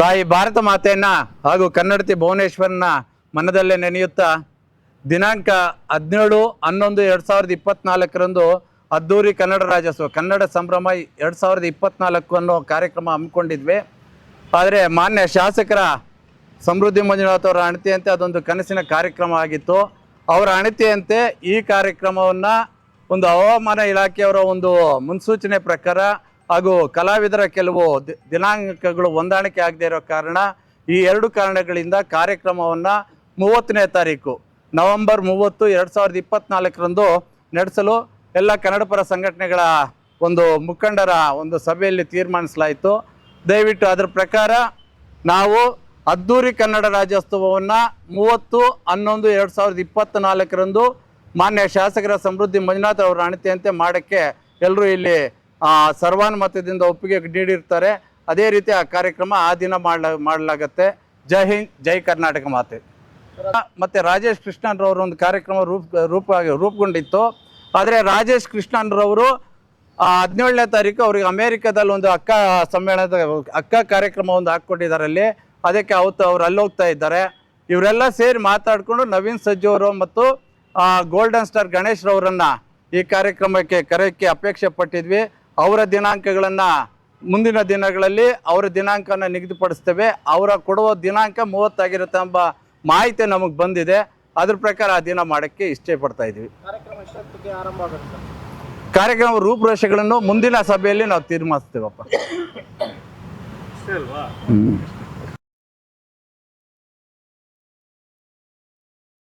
ತಾಯಿ ಭಾರತ ಮಾತೆಯನ್ನ ಹಾಗೂ ಕನ್ನಡತಿ ಭುವನೇಶ್ವರನ ಮನದಲ್ಲೇ ನೆನೆಯುತ್ತಾ ದಿನಾಂಕ ಹದಿನೇಳು, ಹನ್ನೊಂದು, ಎರಡು ಸಾವಿರದ ಇಪ್ಪತ್ನಾಲ್ಕರಂದು ಅದ್ದೂರಿ ಕನ್ನಡ ರಾಜ್ಯೋತ್ಸವ, ಕನ್ನಡ ಸಂಭ್ರಮ ಎರಡು ಸಾವಿರದ ಇಪ್ಪತ್ನಾಲ್ಕು ಅನ್ನೋ ಕಾರ್ಯಕ್ರಮ ಹಮ್ಮಿಕೊಂಡಿದ್ವಿ. ಆದರೆ ಮಾನ್ಯ ಶಾಸಕರ ಸಮೃದ್ಧಿ ಮಂಜುನಾಥ್ ಅವರ ಅಣತಿಯಂತೆ ಅದೊಂದು ಕನಸಿನ ಕಾರ್ಯಕ್ರಮ ಆಗಿತ್ತು. ಅವರ ಅಣತಿಯಂತೆ ಈ ಕಾರ್ಯಕ್ರಮವನ್ನು ಒಂದು ಹವಾಮಾನ ಇಲಾಖೆಯವರ ಒಂದು ಮುನ್ಸೂಚನೆ ಪ್ರಕಾರ ಹಾಗೂ ಕಲಾವಿದರ ಕೆಲವು ದಿನಾಂಕಗಳು ಹೊಂದಾಣಿಕೆ ಆಗದೇ ಇರೋ ಕಾರಣ ಈ ಎರಡು ಕಾರಣಗಳಿಂದ ಕಾರ್ಯಕ್ರಮವನ್ನು ಮೂವತ್ತನೇ ತಾರೀಕು, ನವೆಂಬರ್ ಮೂವತ್ತು, ಎರಡು ಸಾವಿರದ ಇಪ್ಪತ್ತ್ನಾಲ್ಕರಂದು ನಡೆಸಲು ಎಲ್ಲ ಕನ್ನಡಪರ ಸಂಘಟನೆಗಳ ಒಂದು ಮುಖಂಡರ ಒಂದು ಸಭೆಯಲ್ಲಿ ತೀರ್ಮಾನಿಸಲಾಯಿತು. ದಯವಿಟ್ಟು ಅದರ ಪ್ರಕಾರ ನಾವು ಅದ್ದೂರಿ ಕನ್ನಡ ರಾಜ್ಯೋತ್ಸವವನ್ನು ಮೂವತ್ತು, ಹನ್ನೊಂದು, ಎರಡು ಸಾವಿರದ ಇಪ್ಪತ್ತ್ನಾಲ್ಕರಂದು ಮಾನ್ಯ ಶಾಸಕರ ಸಮೃದ್ಧಿ ಮಂಜುನಾಥ್ ಅವರ ಅಣತಿಯಂತೆ ಮಾಡೋಕ್ಕೆ ಎಲ್ಲರೂ ಇಲ್ಲಿ ಸರ್ವಾನುಮತದಿಂದ ಒಪ್ಪಿಗೆ ನೀಡಿರ್ತಾರೆ. ಅದೇ ರೀತಿ ಆ ಕಾರ್ಯಕ್ರಮ ಆ ದಿನ ಮಾಡಲ, ಮಾಡಲಾಗತ್ತೆ. ಜೈ ಹಿಂದ್, ಜೈ ಕರ್ನಾಟಕ ಮಾತೆ. ಮತ್ತು ರಾಜೇಶ್ ಕೃಷ್ಣನ್ರವರು ಒಂದು ಕಾರ್ಯಕ್ರಮ ರೂಪ ರೂಪ, ರೂಪುಗೊಂಡಿತ್ತು. ಆದರೆ ರಾಜೇಶ್ ಕೃಷ್ಣನ್ರವರು ಹದಿನೇಳನೇ ತಾರೀಕು ಅವ್ರಿಗೆ ಅಮೇರಿಕಾದಲ್ಲಿ ಒಂದು ಅಕ್ಕ ಸಮ್ಮೇಳನದ, ಅಕ್ಕ ಕಾರ್ಯಕ್ರಮ ಒಂದು ಹಾಕ್ಕೊಂಡಿದ್ದಾರೆ ಅಲ್ಲಿ. ಅದಕ್ಕೆ ಅವತ್ತು ಅವ್ರು ಅಲ್ಲಿ ಹೋಗ್ತಾ ಇದ್ದಾರೆ. ಇವರೆಲ್ಲ ಸೇರಿ ಮಾತಾಡಿಕೊಂಡು ನವೀನ್ ಸಜ್ಜು ಅವರು ಮತ್ತು ಗೋಲ್ಡನ್ ಸ್ಟಾರ್ ಗಣೇಶ್ ರವರನ್ನ ಈ ಕಾರ್ಯಕ್ರಮಕ್ಕೆ, ಕರೆಯೋಕ್ಕೆ ಅಪೇಕ್ಷೆ ಪಟ್ಟಿದ್ವಿ. ಅವರ ದಿನಾಂಕಗಳನ್ನು ಮುಂದಿನ ದಿನಗಳಲ್ಲಿ ಅವರ ದಿನಾಂಕನ ನಿಗದಿಪಡಿಸ್ತೇವೆ. ಅವರ ಕೊಡುವ ದಿನಾಂಕ ಮೂವತ್ತಾಗಿರುತ್ತೆ ಎಂಬ ಮಾಹಿತಿ ನಮಗೆ ಬಂದಿದೆ. ಅದ್ರ ಪ್ರಕಾರ ಆ ದಿನ ಮಾಡೋಕ್ಕೆ ಇಷ್ಟೇ ಪಡ್ತಾ ಇದ್ವಿ ಕಾರ್ಯಕ್ರಮ ಎಷ್ಟೊತ್ತಿಗೆ ಆರಂಭ ಆಗುತ್ತೆ? ಕಾರ್ಯಕ್ರಮ ರೂಪುರೇಷೆಗಳನ್ನು ಮುಂದಿನ ಸಭೆಯಲ್ಲಿ ನಾವು ತೀರ್ಮಾನಿಸ್ತೇವಪ್ಪ.